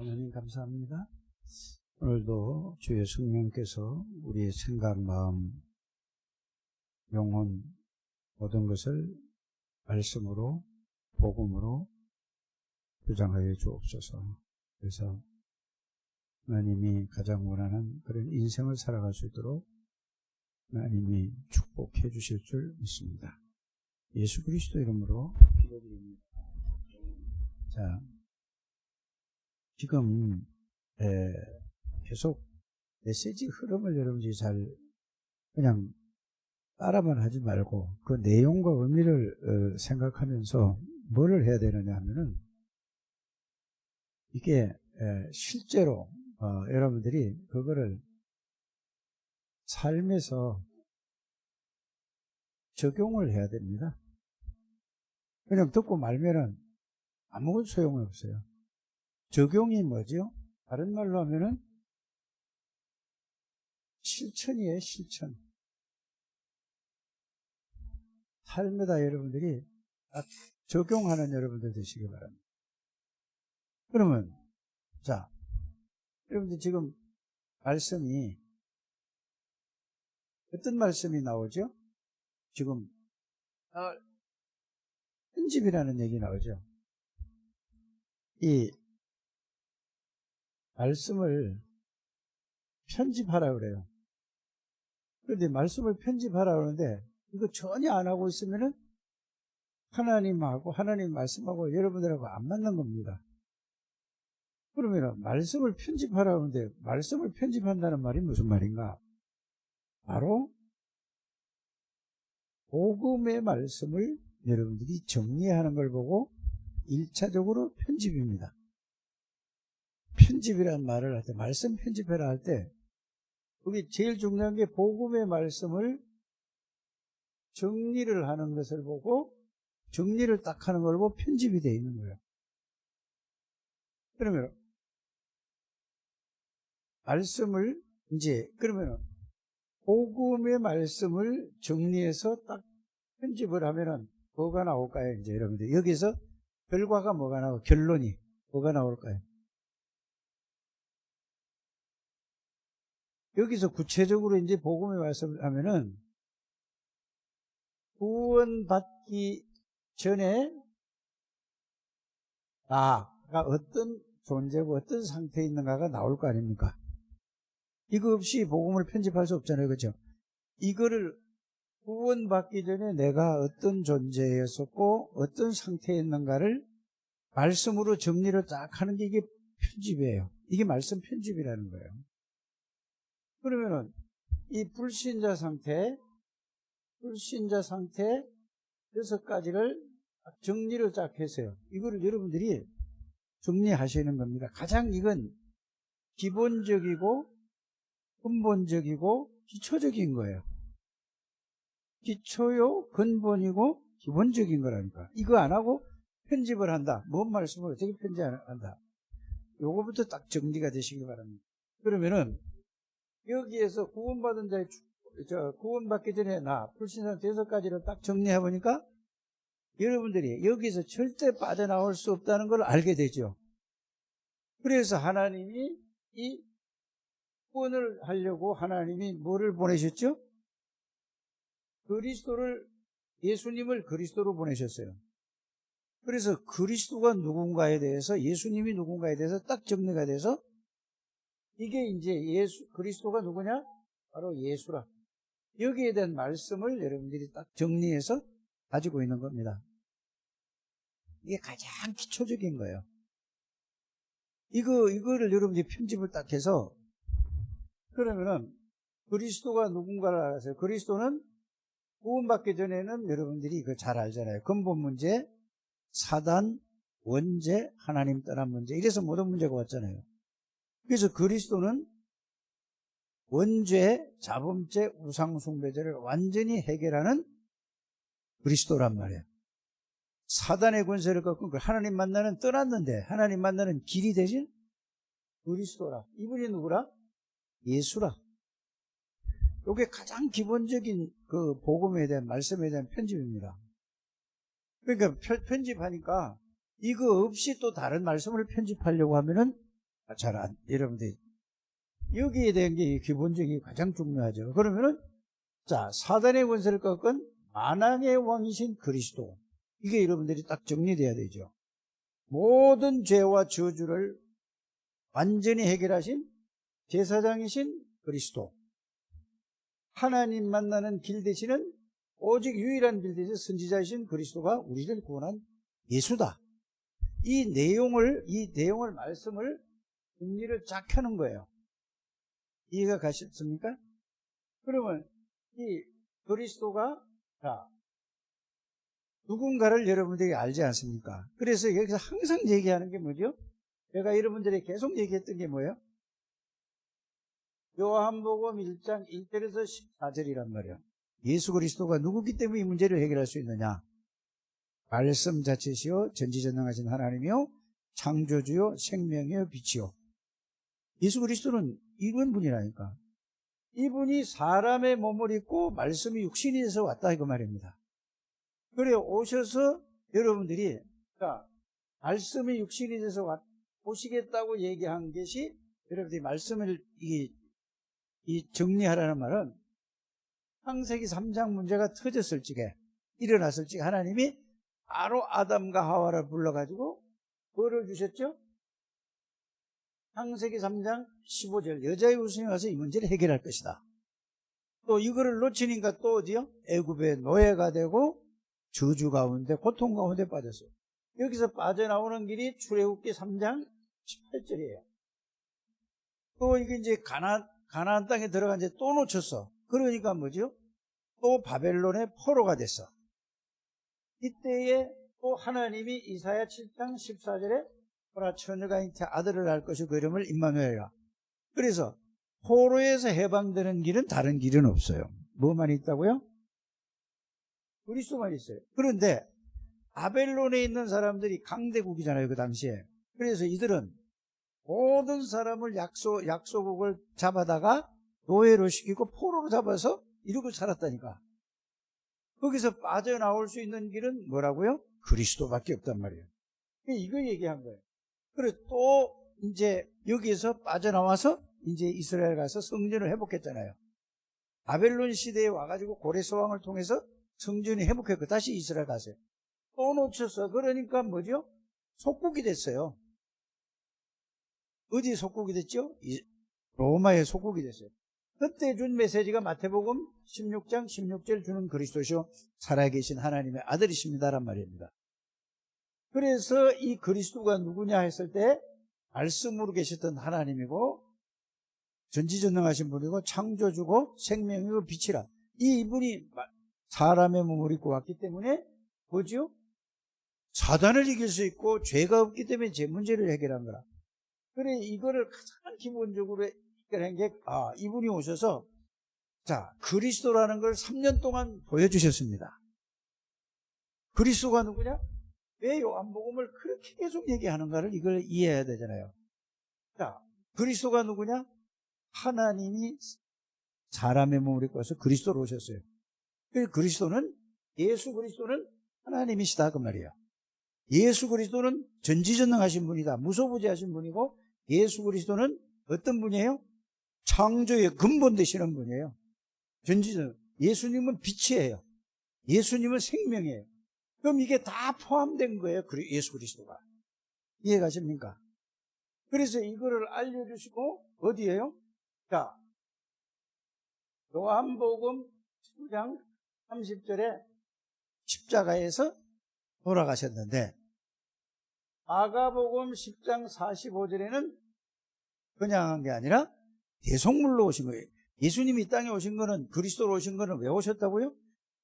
하나님 감사합니다. 오늘도 주의 성령께서 우리의 생각, 마음, 영혼 모든 것을 말씀으로 복음으로 주장하여 주옵소서. 그래서 하나님이 가장 원하는 그런 인생을 살아갈 수 있도록 하나님이 축복해 주실 줄 믿습니다. 예수 그리스도 이름으로 기도드립니다. 자, 지금 에, 계속 메시지 흐름을 여러분들이 잘 그냥 따라만 하지 말고 그 내용과 의미를 어, 생각하면서 뭐를 해야 되느냐 하면은 이게 에, 실제로 어, 여러분들이 그거를 삶에서 적용을 해야 됩니다. 그냥 듣고 말면은 아무것도 소용이 없어요. 적용이 뭐죠? 다른 말로 하면은 실천이에요, 실천. 삶에다 여러분들이 적용하는 여러분들 되시기 바랍니다. 그러면, 자, 여러분들 지금 말씀이 어떤 말씀이 나오죠? 지금, 아, 편집이라는 얘기 나오죠? 이 말씀을 편집하라 그래요. 그런데 말씀을 편집하라 그러는데 이거 전혀 안 하고 있으면은 하나님하고 하나님 말씀하고 여러분들하고 안 맞는 겁니다. 그러면 말씀을 편집하라 그러는데 말씀을 편집한다는 말이 무슨 말인가? 바로 복음의 말씀을 여러분들이 정리하는 걸 보고 1차적으로 편집입니다. 편집이라는 말을 할 때, 말씀 편집해라 할 때, 거기 제일 중요한 게 복음의 말씀을 정리를 하는 것을 보고, 정리를 딱 하는 걸 보고 편집이 되어 있는 거예요. 그러면, 말씀을, 이제, 그러면, 복음의 말씀을 정리해서 딱 편집을 하면은, 뭐가 나올까요? 이제 여러분들. 여기서 결과가 뭐가 나고, 결론이 뭐가 나올까요? 여기서 구체적으로 이제 복음의 말씀을 하면은 구원받기 전에 나가 어떤 존재고 어떤 상태에 있는가가 나올 거 아닙니까? 이거 없이 복음을 편집할 수 없잖아요. 그죠? 이거를 구원받기 전에 내가 어떤 존재였었고 어떤 상태에 있는가를 말씀으로 정리를 딱 하는 게 이게 편집이에요. 이게 말씀 편집이라는 거예요. 그러면은 이 불신자 상태, 불신자 상태 여섯 가지를 정리를 쫙 했어요. 이거를 여러분들이 정리하시는 겁니다. 가장 이건 기본적이고 근본적이고 기초적인 거예요. 기초요, 근본이고 기본적인 거라니까. 이거 안 하고 편집을 한다. 뭔 말씀을 어떻게 편집한다. 요거부터 딱 정리가 되시기 바랍니다. 그러면은 여기에서 구원받은 자의 저 구원받기 전에 나 불신상 대섯 가지를 딱 정리해 보니까 여러분들이 여기서 절대 빠져나올 수 없다는 걸 알게 되죠. 그래서 하나님이 이 구원을 하려고 하나님이 뭐를 보내셨죠? 그리스도를 예수님을 그리스도로 보내셨어요. 그래서 그리스도가 누군가에 대해서 예수님이 누군가에 대해서 딱 정리가 돼서 이게 이제 예수, 그리스도가 누구냐? 바로 예수라. 여기에 대한 말씀을 여러분들이 딱 정리해서 가지고 있는 겁니다. 이게 가장 기초적인 거예요. 이거, 이거를 여러분들이 편집을 딱 해서, 그러면은, 그리스도가 누군가를 알아서요. 그리스도는 구원받기 전에는 여러분들이 이거 잘 알잖아요. 근본 문제, 사단, 원죄, 하나님 떠난 문제. 이래서 모든 문제가 왔잖아요. 그래서 그리스도는 원죄, 자범죄, 우상숭배죄를 완전히 해결하는 그리스도란 말이에요. 사단의 권세를 꺾은 그 하나님 만나는 떠났는데 하나님 만나는 길이 되신 그리스도라. 이분이 누구라? 예수라. 이게 가장 기본적인 그 복음에 대한 말씀에 대한 편집입니다. 그러니까 편집하니까 이거 없이 또 다른 말씀을 편집하려고 하면은 잘 안, 여러분들 여기에 대한 게 기본적인 가장 중요하죠. 그러면은 자 사단의 권세를 꺾은 만왕의 왕이신 그리스도 이게 여러분들이 딱 정리돼야 되죠. 모든 죄와 저주를 완전히 해결하신 제사장이신 그리스도 하나님 만나는 길 되시는 오직 유일한 길 되신 선지자이신 그리스도가 우리를 구원한 예수다. 이 내용을 이 내용을 말씀을 정리를 쫙 펴는 거예요. 이해가 가셨습니까? 그러면 이 그리스도가 자, 누군가를 여러분들이 알지 않습니까? 그래서 여기서 항상 얘기하는 게 뭐죠? 제가 여러분들이 계속 얘기했던 게 뭐예요? 요한복음 1장 1절에서 14절이란 말이에요. 예수 그리스도가 누구기 때문에 이 문제를 해결할 수 있느냐? 말씀 자체시요 전지전능하신 하나님이요 창조주요 생명이요 빛이요. 예수 그리스도는 이런 분이라니까. 이분이 사람의 몸을 입고 말씀이 육신이 돼서 왔다 이거 말입니다. 그래 오셔서 여러분들이 자 말씀이 육신이 돼서 왔, 오시겠다고 얘기한 것이 여러분들이 말씀을 이, 이 정리하라는 말은 창세기 3장 문제가 터졌을 적에 일어났을 적에 하나님이 바로 아담과 하와를 불러가지고 뭐를 주셨죠? 창세기 3장 15절 여자의 웃음이 와서 이 문제를 해결할 것이다. 또 이거를 놓치니까 또 어디요? 애굽의 노예가 되고 저주 가운데 고통 가운데 빠졌어요. 여기서 빠져나오는 길이 출애굽기 3장 18절이에요. 또 이게 이제 가나 가나안 땅에 들어간 이제 또 놓쳤어. 그러니까 뭐죠? 또 바벨론의 포로가 됐어. 이때에 또 하나님이 이사야 7장 14절에 보라 처녀가 인태 아들을 낳을 것이 그 이름을 임마누엘이라. 그래서 포로에서 해방되는 길은 다른 길은 없어요. 뭐만 있다고요? 그리스도만 있어요. 그런데 바벨론에 있는 사람들이 강대국이잖아요, 그 당시에. 그래서 이들은 모든 사람을 약소, 약소국을 잡아다가 노예로 시키고 포로로 잡아서 이러고 살았다니까. 거기서 빠져나올 수 있는 길은 뭐라고요? 그리스도밖에 없단 말이에요. 이거 얘기한 거예요. 그래서 또 이제 여기에서 빠져나와서 이제 이스라엘 가서 성전을 회복했잖아요. 바벨론 시대에 와가지고 고레스 왕을 통해서 성전이 회복했고 다시 이스라엘 가세요. 또 놓쳤어. 그러니까 뭐죠? 속국이 됐어요. 어디 속국이 됐죠? 로마의 속국이 됐어요. 그때 준 메시지가 마태복음 16장 16절 주는 그리스도시요 살아계신 하나님의 아들이십니다란 말입니다. 그래서 이 그리스도가 누구냐 했을 때 말씀으로 계셨던 하나님이고 전지전능하신 분이고 창조주고 생명이고 빛이라 이 이분이 사람의 몸을 입고 왔기 때문에 뭐죠? 사단을 이길 수 있고 죄가 없기 때문에 제 문제를 해결한 거라. 그래 이거를 가장 기본적으로 해결한 게 아, 이분이 오셔서 자 그리스도라는 걸 3년 동안 보여주셨습니다. 그리스도가 누구냐? 왜 요한복음을 그렇게 계속 얘기하는가를 이걸 이해해야 되잖아요. 자, 그리스도가 누구냐? 하나님이 사람의 몸을 입고 와서 그리스도로 오셨어요. 그 그리스도는 예수 그리스도는 하나님이시다 그 말이에요. 예수 그리스도는 전지전능하신 분이다. 무소부지하신 분이고 예수 그리스도는 어떤 분이에요? 창조의 근본 되시는 분이에요. 전지전 예수님은 빛이에요. 예수님은 생명이에요. 그럼 이게 다 포함된 거예요. 예수 그리스도가. 이해가십니까? 그래서 이거를 알려주시고 어디에요? 자, 요한복음 10장 30절에 십자가에서 돌아가셨는데 아가복음 10장 45절에는 그냥 한 게 아니라 대속물로 오신 거예요. 예수님이 이 땅에 오신 거는 그리스도로 오신 거는 왜 오셨다고요?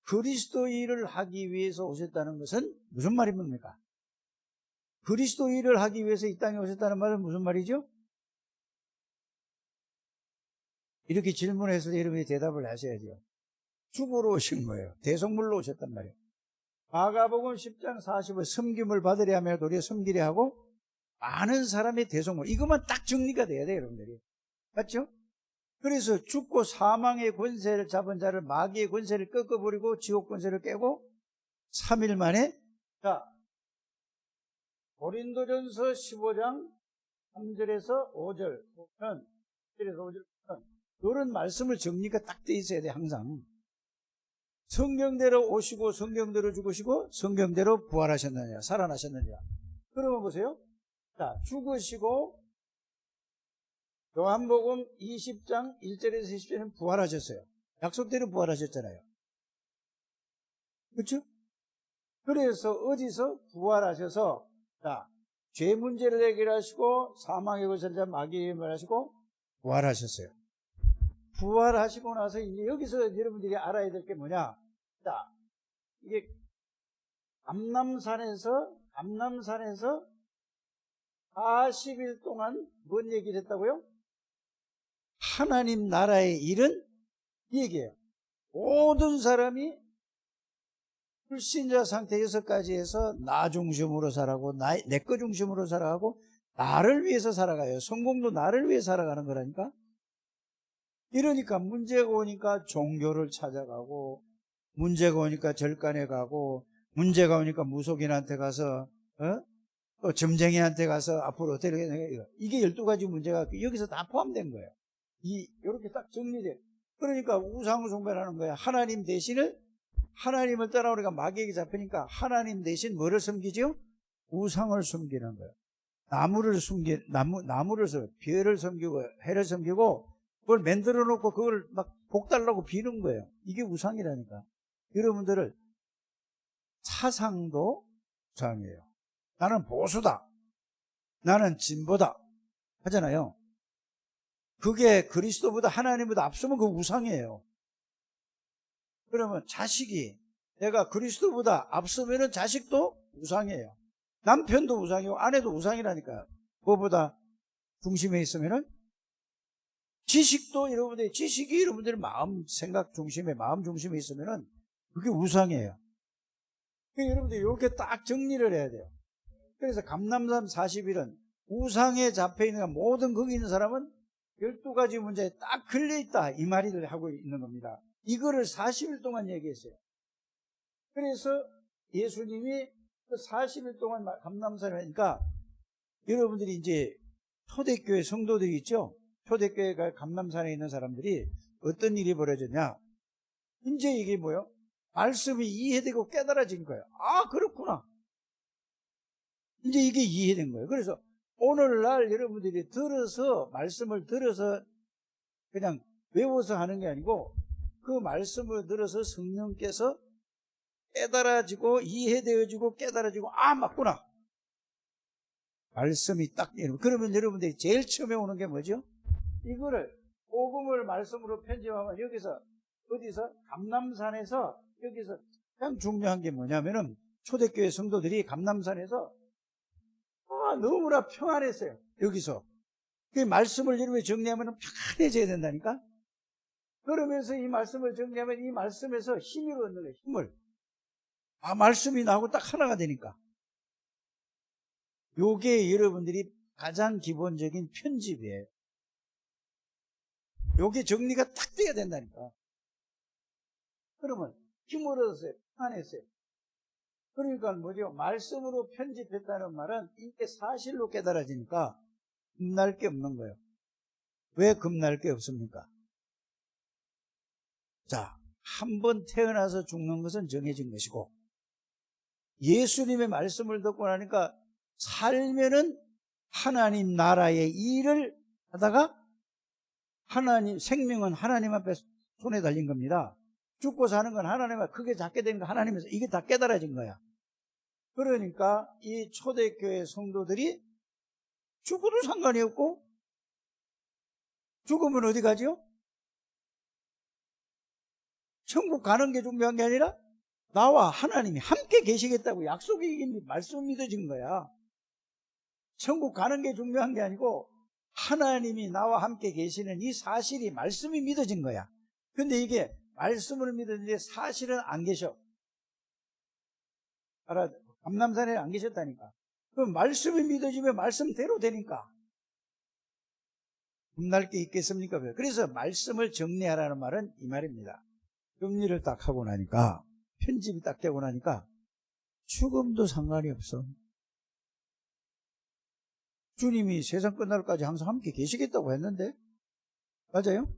그리스도 일을 하기 위해서 오셨다는 것은 무슨 말입니까? 그리스도 일을 하기 위해서 이 땅에 오셨다는 말은 무슨 말이죠? 이렇게 질문해서 여러분이 대답을 하셔야죠. 죽으러 오신 거예요. 대속물로 오셨단 말이에요. 아가복음 10장 40을 섬김을 받으려 하며 도리어 섬기려 하고 많은 사람의 대속물. 이것만 딱 정리가 돼야 돼요, 여러분들이. 맞죠? 그래서 죽고 사망의 권세를 잡은 자를 마귀의 권세를 꺾어버리고 지옥 권세를 깨고 3일 만에 자 고린도전서 15장 3절에서 5절 보면 3절에서 5절 보면 이런 말씀을 정리가 딱 돼 있어야 돼 항상. 성경대로 오시고 성경대로 죽으시고 성경대로 부활하셨느냐 살아나셨느냐. 그러면 보세요. 자 죽으시고 요한복음 20장 1절에서 10절에는 부활하셨어요 약속대로 부활하셨잖아요 그렇죠? 그래서 어디서 부활하셔서 자, 죄 문제를 해결하시고 사망의 것을 자 마귀의 힘을 하시고 부활하셨어요. 부활하시고 나서 이제 여기서 여러분들이 알아야 될 게 뭐냐? 자, 이게 감남산에서 감남산에서 40일 동안 뭔 얘기를 했다고요? 하나님 나라의 일은 이 얘기예요. 모든 사람이 불신자 상태 여섯까지 해서 나 중심으로 살아가고 내 거 중심으로 살아가고 나를 위해서 살아가요. 성공도 나를 위해 살아가는 거라니까. 이러니까 문제가 오니까 종교를 찾아가고 문제가 오니까 절간에 가고 문제가 오니까 무속인한테 가서 어? 또 점쟁이한테 가서 앞으로 어떻게 해야 이게 12가지 문제가 여기서 다 포함된 거예요. 이 이렇게 딱 정리돼. 그러니까 우상을 숭배라는 거야. 하나님 대신을 하나님을 떠나 우리가 마귀에게 잡히니까 하나님 대신 뭐를 섬기죠? 우상을 섬기는 거예요. 나무를 숨기, 나무, 나무를 서 별을 섬기고, 해를 섬기고, 그걸 만들어 놓고 그걸 막 복달라고 비는 거예요. 이게 우상이라니까. 여러분들을 사상도 우상이에요. 나는 보수다. 나는 진보다. 하잖아요. 그게 그리스도보다 하나님보다 앞서면 그 우상이에요. 그러면 자식이 내가 그리스도보다 앞서면은 자식도 우상이에요. 남편도 우상이고 아내도 우상이라니까요. 그거보다 중심에 있으면은 지식도 여러분들 지식이 여러분들의 마음 생각 중심에 마음 중심에 있으면은 그게 우상이에요. 그러니까 여러분들 이렇게 딱 정리를 해야 돼요. 그래서 감남산 40일은 우상에 잡혀 있는 모든 거기 있는 사람은 12가지 문제에 딱 걸려 있다 이 말을 하고 있는 겁니다. 이거를 40일 동안 얘기했어요. 그래서 예수님이 그 40일 동안 감남산을 하니까 여러분들이 이제 초대교회 성도들이 있죠? 초대교회가 감남산에 있는 사람들이 어떤 일이 벌어졌냐? 이제 이게 뭐요? 말씀이 이해되고 깨달아진 거예요. 아, 그렇구나. 이제 이게 이해된 거예요. 그래서 오늘날 여러분들이 들어서, 말씀을 들어서 그냥 외워서 하는 게 아니고 그 말씀을 들어서 성령께서 깨달아지고 이해되어지고 깨달아지고 아 맞구나. 말씀이 딱 그러면 여러분들이 제일 처음에 오는 게 뭐죠? 이거를 복음을 말씀으로 편집하면 여기서 어디서? 감남산에서 여기서. 가장 중요한 게 뭐냐면은 초대교회 성도들이 감남산에서 아 너무나 평안했어요 여기서 그 말씀을 여러분이 정리하면 편안해져야 된다니까 그러면서 이 말씀을 정리하면 이 말씀에서 힘을 얻는 거예요. 힘을. 아 말씀이 나오고 딱 하나가 되니까. 요게 여러분들이 가장 기본적인 편집이에요. 요게 정리가 딱 돼야 된다니까. 그러면 힘을 얻었어요. 편안했어요. 그러니까 뭐죠? 말씀으로 편집했다는 말은 이게 사실로 깨달아지니까 겁날 게 없는 거예요. 왜 겁날 게 없습니까? 자, 한 번 태어나서 죽는 것은 정해진 것이고, 예수님의 말씀을 듣고 나니까 살면은 하나님 나라의 일을 하다가 하나님, 생명은 하나님 앞에 손에 달린 겁니다. 죽고 사는 건 하나님 앞에 크게 작게 된거 하나님에서 이게 다 깨달아진 거야. 그러니까 이 초대교회 성도들이 죽어도 상관이 없고 죽으면 어디 가죠? 천국 가는 게 중요한 게 아니라 나와 하나님이 함께 계시겠다고 약속이 말씀 믿어진 거야. 천국 가는 게 중요한 게 아니고 하나님이 나와 함께 계시는 이 사실이 말씀이 믿어진 거야. 근데 이게 말씀을 믿었는데 사실은 안 계셔. 알아, 감남산에 안 계셨다니까. 그럼 말씀이 믿어지면 말씀대로 되니까. 겁날 게 있겠습니까? 그래서 말씀을 정리하라는 말은 이 말입니다. 정리를 딱 하고 나니까 편집이 딱 되고 나니까 죽음도 상관이 없어. 주님이 세상 끝날까지 항상 함께 계시겠다고 했는데 맞아요?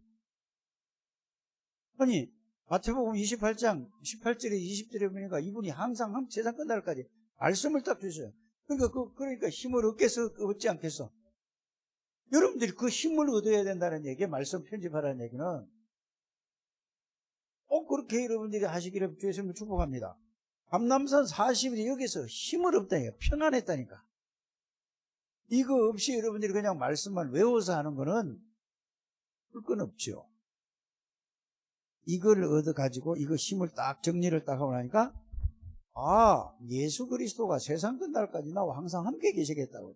아니 마태복음 28장 18절에 20절에 보니까 이분이 항상 함- 세상 끝날까지 말씀을 딱 주셔요. 그러니까 그 그러니까 힘을 얻겠어 얻지 않겠어? 여러분들이 그 힘을 얻어야 된다는 얘기, 말씀 편집하라는 얘기는 꼭 그렇게 여러분들이 하시기를 주의스님을 축복합니다. 감남산 40일이 여기서 힘을 없다니까 평안했다니까. 이거 없이 여러분들이 그냥 말씀만 외워서 하는 거는 불건 없죠. 이걸 얻어가지고 이거 힘을 딱 정리를 딱 하고 나니까 아 예수 그리스도가 세상 끝날까지 나와 항상 함께 계시겠다고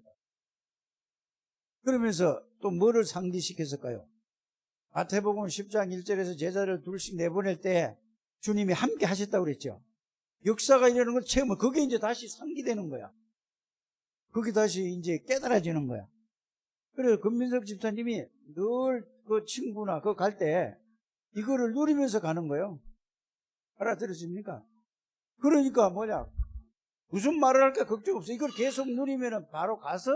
그러면서 또 뭐를 상기시켰을까요? 마태복음 10장 1절에서 제자를 둘씩 내보낼 때 주님이 함께 하셨다고 그랬죠. 역사가 이러는 걸 체험을 그게 이제 다시 상기되는 거야. 그게 다시 이제 깨달아지는 거야. 그래서 금민석 집사님이 늘 그 친구나 그 갈 때 이거를 누리면서 가는 거예요. 알아들으십니까? 그러니까 뭐냐. 무슨 말을 할까 걱정 없어. 이걸 계속 누리면은 바로 가서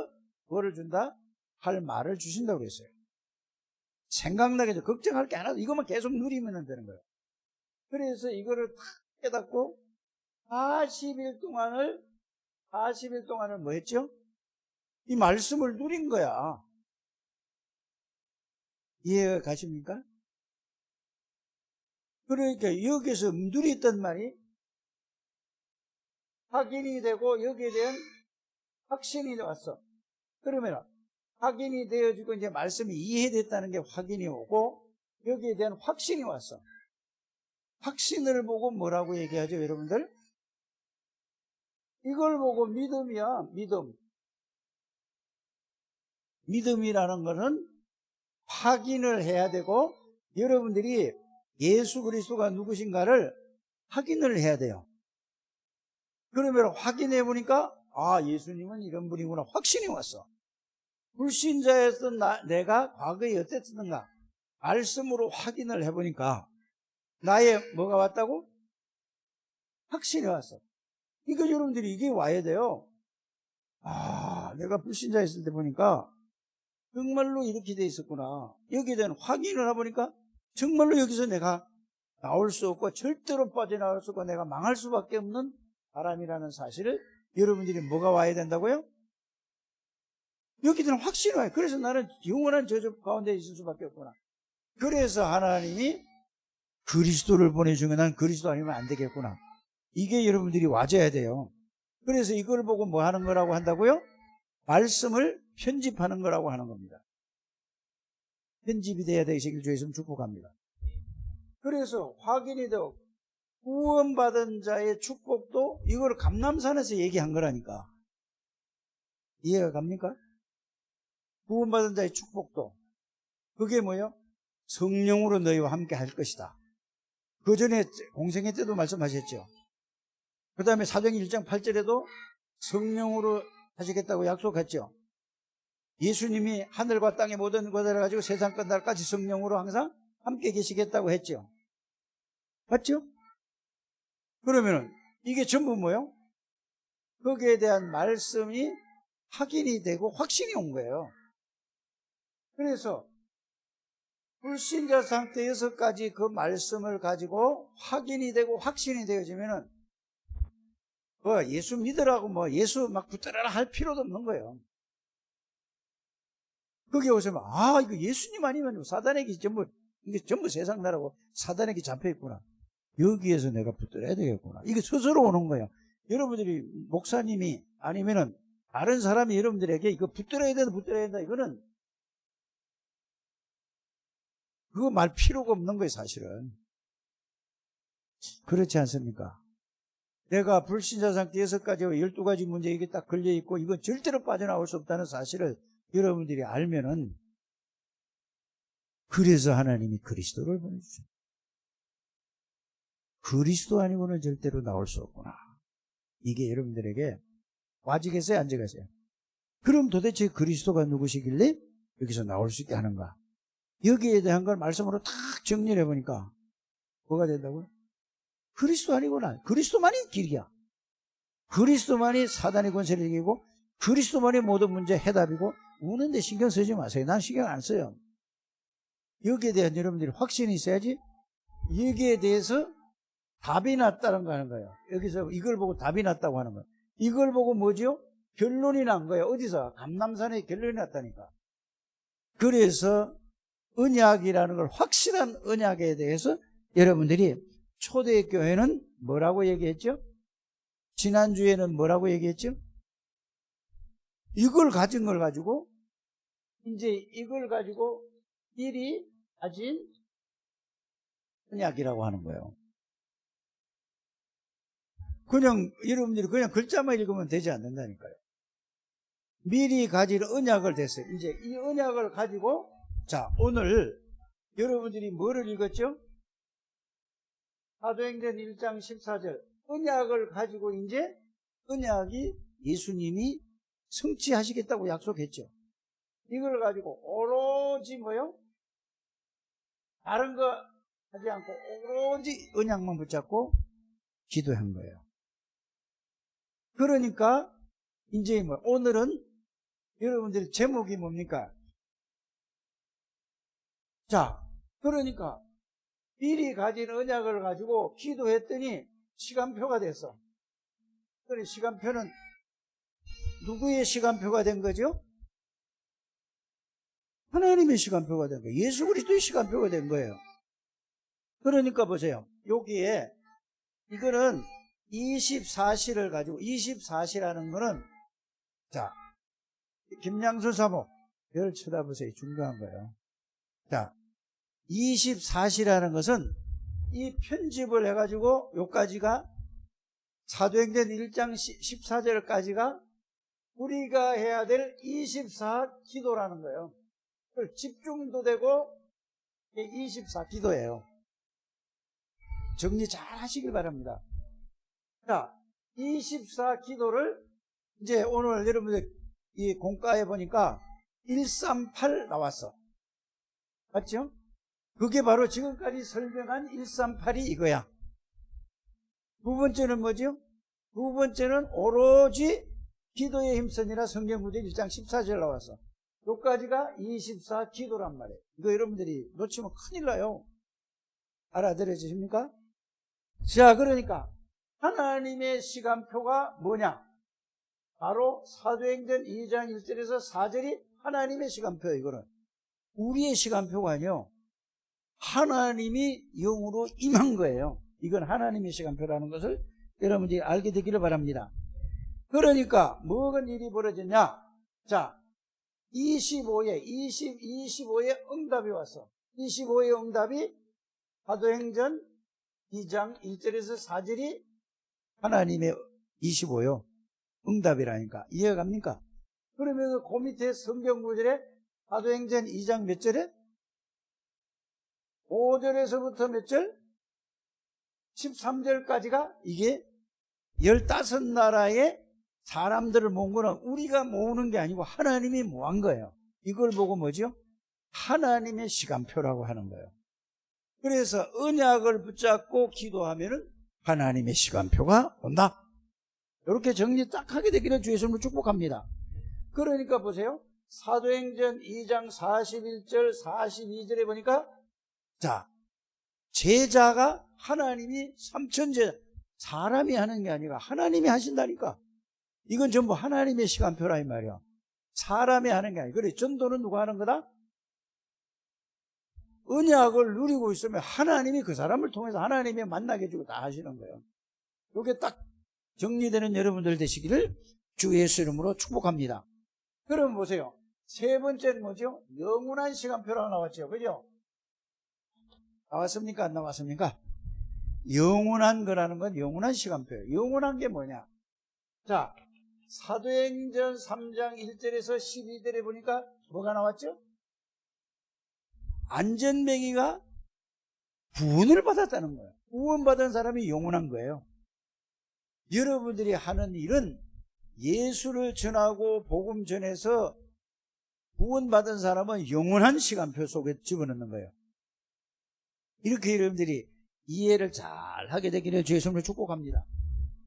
뭐를 준다? 할 말을 주신다고 그랬어요. 생각나게 도 걱정할 게 하나도 이것만 계속 누리면 되는 거예요. 그래서 이거를 탁 깨닫고 40일 동안을 40일 동안을 뭐 했죠? 이 말씀을 누린 거야. 이해가 가십니까? 그러니까 여기서 누렸던 말이 확인이 되고 여기에 대한 확신이 왔어. 그러면 확인이 되어지고 이제 말씀이 이해됐다는 게 확인이 오고 여기에 대한 확신이 왔어. 확신을 보고 뭐라고 얘기하죠, 여러분들? 이걸 보고 믿음이야, 믿음. 믿음이라는 것은 확인을 해야 되고 여러분들이 예수 그리스도가 누구신가를 확인을 해야 돼요. 그러면 확인해 보니까 아 예수님은 이런 분이구나 확신이 왔어. 불신자였던 나, 내가 과거에 어땠었는가 말씀으로 확인을 해보니까 나의 뭐가 왔다고? 확신이 왔어. 이거 여러분들이 이게 와야 돼요. 아 내가 불신자였을 때 보니까 정말로 이렇게 돼 있었구나. 여기에 대한 확인을 해보니까 정말로 여기서 내가 나올 수 없고 절대로 빠져나올 수 없고 내가 망할 수밖에 없는 사람이라는 사실을 여러분들이 뭐가 와야 된다고요? 여기들은 확신이 와요. 그래서 나는 영원한 저주 가운데 있을 수밖에 없구나. 그래서 하나님이 그리스도를 보내주면 난 그리스도 아니면 안 되겠구나. 이게 여러분들이 와줘야 돼요. 그래서 이걸 보고 뭐 하는 거라고 한다고요? 말씀을 편집하는 거라고 하는 겁니다. 편집이 돼야 되시길 주의서 축복합니다. 그래서 확인이 되고 구원받은 자의 축복도 이걸 감남산에서 얘기한 거라니까. 이해가 갑니까? 구원받은 자의 축복도 그게 뭐예요? 성령으로 너희와 함께 할 것이다. 그 전에 공생애 때도 말씀하셨죠. 그 다음에 사정 1장 8절에도 성령으로 하시겠다고 약속했죠. 예수님이 하늘과 땅의 모든 것을 가지고 세상 끝날까지 성령으로 항상 함께 계시겠다고 했죠. 맞죠? 그러면은 이게 전부 뭐요? 거기에 대한 말씀이 확인이 되고 확신이 온 거예요. 그래서 불신자 상태에서까지 그 말씀을 가지고 확인이 되고 확신이 되어지면은 뭐 예수 믿으라고 뭐 예수 막 붙들어라 할 필요도 없는 거예요. 거기 오시면 아 이거 예수님 아니면 사단에게 전부 이게 전부 세상 나라고 사단에게 잡혀 있구나. 여기에서 내가 붙들어야 되겠구나. 이게 스스로 오는 거예요. 여러분들이 목사님이 아니면은 다른 사람이 여러분들에게 이거 붙들어야 된다, 붙들어야 된다. 이거는 그거 말 필요가 없는 거예요, 사실은. 그렇지 않습니까? 내가 불신자 상태 여섯 가지, 열두 가지 문제 이게 딱 걸려 있고 이건 절대로 빠져나올 수 없다는 사실을 여러분들이 알면은 그래서 하나님이 그리스도를 보내주죠. 그리스도 아니고는 절대로 나올 수 없구나. 이게 여러분들에게 와지겠어요? 안 지겠어요? 그럼 도대체 그리스도가 누구시길래 여기서 나올 수 있게 하는가? 여기에 대한 걸 말씀으로 탁 정리를 해보니까 뭐가 된다고요? 그리스도 아니구나. 그리스도만이 길이야. 그리스도만이 사단의 권세를 이기고 그리스도만이 모든 문제 해답이고 우는데 신경 쓰지 마세요. 난 신경 안 써요. 여기에 대한 여러분들이 확신이 있어야지 여기에 대해서 답이 났다는 거 하는 거예요. 여기서 이걸 보고 답이 났다고 하는 거예요. 이걸 보고 뭐죠? 결론이 난 거예요. 어디서? 감남산에 결론이 났다니까. 그래서 언약이라는 걸 확실한 언약에 대해서 여러분들이 초대교회는 뭐라고 얘기했죠? 지난주에는 뭐라고 얘기했죠? 이걸 가진 걸 가지고 이제 이걸 가지고 미리 가진 언약이라고 하는 거예요. 그냥 여러분들이 그냥 글자만 읽으면 되지 않는다니까요. 미리 가질 언약을 됐어요. 이제 이 언약을 가지고 자 오늘 여러분들이 뭐를 읽었죠? 사도행전 1장 14절 언약을 가지고 이제 언약이 예수님이 성취하시겠다고 약속했죠. 이걸 가지고 오로지 뭐요? 다른 거 하지 않고 오로지 언약만 붙잡고 기도한 거예요. 그러니까 이제 뭐 오늘은 여러분들 제목이 뭡니까? 자, 그러니까 미리 가진 언약을 가지고 기도했더니 시간표가 됐어. 그래 시간표는 누구의 시간표가 된 거죠? 하나님의 시간표가 된 거예요. 예수 그리스도의 시간표가 된 거예요. 그러니까 보세요. 여기에 이거는 24시를 가지고 24시라는 거는 자 김양수 사모 별 쳐다보세요. 중요한 거예요. 자 24시라는 것은 이 편집을 해가지고 요까지가 사도행전 1장 14절까지가 우리가 해야 될 24 기도라는 거예요. 집중도 되고 24 기도예요. 정리 잘 하시길 바랍니다. 자, 24 기도를 이제 오늘 여러분들 이 공과에 보니까 138 나왔어. 맞죠? 그게 바로 지금까지 설명한 138이 이거야. 두 번째는 뭐죠? 두 번째는 오로지 기도에 힘쓰니라 성경 구절 1장 14절 나왔어. 여기까지가 24 기도란 말이에요. 이거 여러분들이 놓치면 큰일 나요. 알아들어지십니까? 자, 그러니까 하나님의 시간표가 뭐냐? 바로 사도행전 2장 1절에서 4절이 하나님의 시간표예요, 이거는. 우리의 시간표가 아니요. 하나님이 영으로 임한 거예요. 이건 하나님의 시간표라는 것을 여러분들이 알게 되기를 바랍니다. 그러니까 뭐가 일이 벌어졌냐? 자, 25에 20, 25에 응답이 왔어. 25의 응답이 사도행전 2장 1절에서 4절이 하나님의 25요. 응답이라니까. 이해가 갑니까? 그러면 그 밑에 성경 구절에 사도행전 2장 몇 절에? 5절에서부터 몇 절? 13절까지가 이게 15나라의 사람들을 모은 거는 우리가 모으는 게 아니고 하나님이 모은 거예요. 이걸 보고 뭐죠? 하나님의 시간표라고 하는 거예요. 그래서 언약을 붙잡고 기도하면은 하나님의 시간표가 온다. 이렇게 정리 딱 하게 되기를 주의 이름으로 축복합니다. 그러니까 보세요. 사도행전 2장 41절, 42절에 보니까 자, 제자가 하나님이 삼천제 사람이 하는 게 아니라 하나님이 하신다니까. 이건 전부 하나님의 시간표라 이 말이야. 사람이 하는 게 아니야. 그래 전도는 누가 하는 거다? 언약을 누리고 있으면 하나님이 그 사람을 통해서 하나님이 만나게 해주고 다 하시는 거예요. 이게 딱 정리되는 여러분들 되시기를 주 예수 이름으로 축복합니다. 그럼 보세요. 세 번째는 뭐죠? 영원한 시간표라고 나왔죠. 그죠? 나왔습니까? 안 나왔습니까? 영원한 거라는 건 영원한 시간표예요. 영원한 게 뭐냐? 자, 사도행전 3장 1절에서 12절에 보니까 뭐가 나왔죠? 안전뱅이가 구원을 받았다는 거예요. 구원받은 사람이 영원한 거예요. 여러분들이 하는 일은 예수를 전하고 복음 전해서 구원받은 사람은 영원한 시간표 속에 집어넣는 거예요. 이렇게 여러분들이 이해를 잘 하게 되기를 주의 손으로 축복합니다.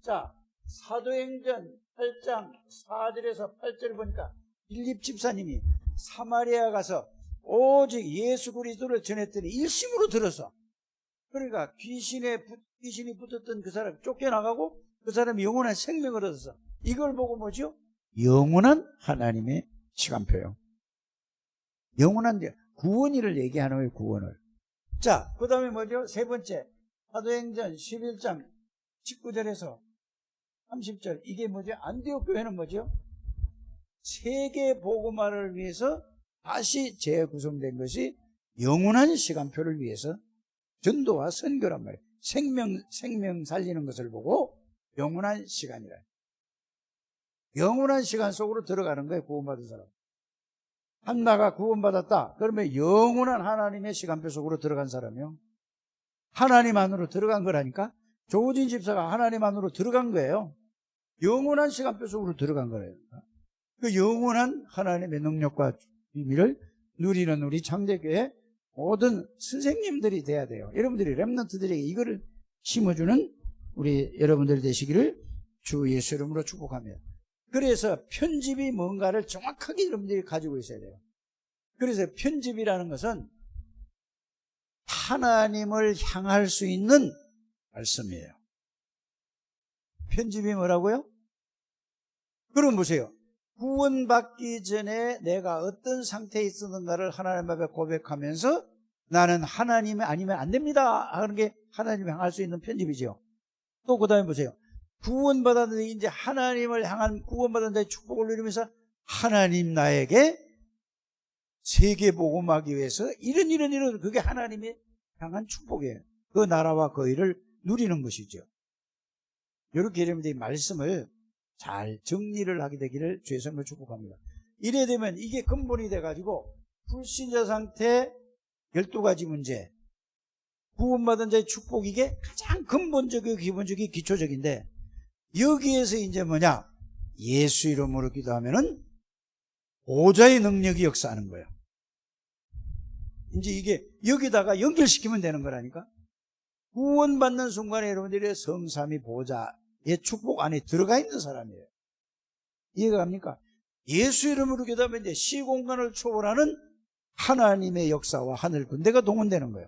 자, 사도행전 8장 4절에서 8절 보니까 빌립 집사님이 사마리아 가서 오직 예수 그리스도를 전했더니 일심으로 들어서 그러니까 귀신에 붙- 귀신이 붙었던 그 사람이 쫓겨나가고 그 사람이 영원한 생명을 얻어서 이걸 보고 뭐죠? 영원한 하나님의 시간표요. 영원한 구원이를 얘기하는 거예요, 구원을. 자, 그 다음에 뭐죠? 세 번째. 사도행전 11장 19절에서 30절. 이게 뭐죠? 안디옥 교회는 뭐죠? 세계 보고마를 위해서 다시 재구성된 것이 영원한 시간표를 위해서 전도와 선교란 말이에요. 생명, 생명 살리는 것을 보고 영원한 시간이라. 영원한 시간 속으로 들어가는 거예요, 구원받은 사람. 한나가 구원받았다. 그러면 영원한 하나님의 시간표 속으로 들어간 사람이요. 하나님 안으로 들어간 거라니까? 조진 집사가 하나님 안으로 들어간 거예요. 영원한 시간표 속으로 들어간 거예요. 그 영원한 하나님의 능력과 비밀을 누리는 우리 창대교회 모든 선생님들이 돼야 돼요. 여러분들이 랩런트들에게 이거를 심어주는 우리 여러분들 되시기를 주 예수 이름으로 축복합니다. 그래서 편집이 뭔가를 정확하게 여러분들이 가지고 있어야 돼요. 그래서 편집이라는 것은 하나님을 향할 수 있는 말씀이에요. 편집이 뭐라고요? 그럼 보세요. 구원받기 전에 내가 어떤 상태에 있었는가를 하나님 앞에 고백하면서 나는 하나님이 아니면 안 됩니다. 하는 게 하나님을 향할 수 있는 편집이죠. 또 그 다음에 보세요. 구원받았는데 이제 하나님을 향한 구원받은 자의 축복을 누리면서 하나님 나에게 세계 복음하기 위해서 이런 이런 이런 그게 하나님의 향한 축복이에요. 그 나라와 그 일을 누리는 것이죠. 이렇게 여러분들이 말씀을 잘 정리를 하게 되기를 주의 성을 축복합니다. 이래 되면 이게 근본이 돼가지고 불신자 상태 12가지 문제 구원받은 자의 축복 이게 가장 근본적이고 기본적이고 기초적인데 여기에서 이제 뭐냐 예수 이름으로 기도하면은 보좌의 능력이 역사하는 거예요. 이제 이게 여기다가 연결시키면 되는 거라니까. 구원받는 순간에 여러분들의 성삼이 보좌 의 축복 안에 들어가 있는 사람이에요. 이해가 갑니까? 예수 이름으로 기도하면 이제 시공간을 초월하는 하나님의 역사와 하늘 군대가 동원되는 거예요.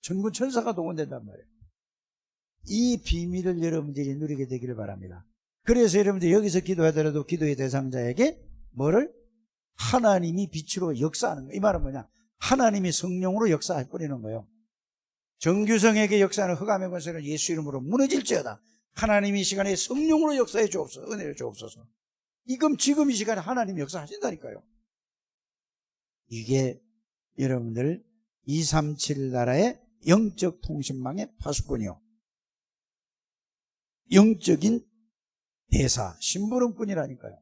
전군 천사가 동원된단 말이에요. 이 비밀을 여러분들이 누리게 되기를 바랍니다. 그래서 여러분들 여기서 기도하더라도 기도의 대상자에게 뭐를? 하나님이 빛으로 역사하는 거예요. 이 말은 뭐냐? 하나님이 성령으로 역사할 뿌리는 거예요. 정규성에게 역사하는 흑암의 권세는 예수 이름으로 무너질지어다. 하나님이 이 시간에 성령으로 역사해 주옵소서. 은혜를 주옵소서. 이금 지금 이 시간에 하나님 역사하신다니까요. 이게 여러분들 237 나라의 영적 통신망의 파수꾼이요. 영적인 대사, 심부름꾼이라니까요.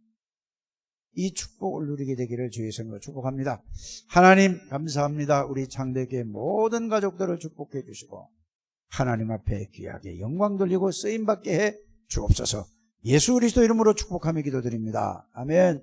이 축복을 누리게 되기를 주의 성으로 축복합니다. 하나님 감사합니다. 우리 창대교회 모든 가족들을 축복해 주시고 하나님 앞에 귀하게 영광 돌리고 쓰임 받게 해 주옵소서. 예수 그리스도 이름으로 축복하며 기도드립니다. 아멘.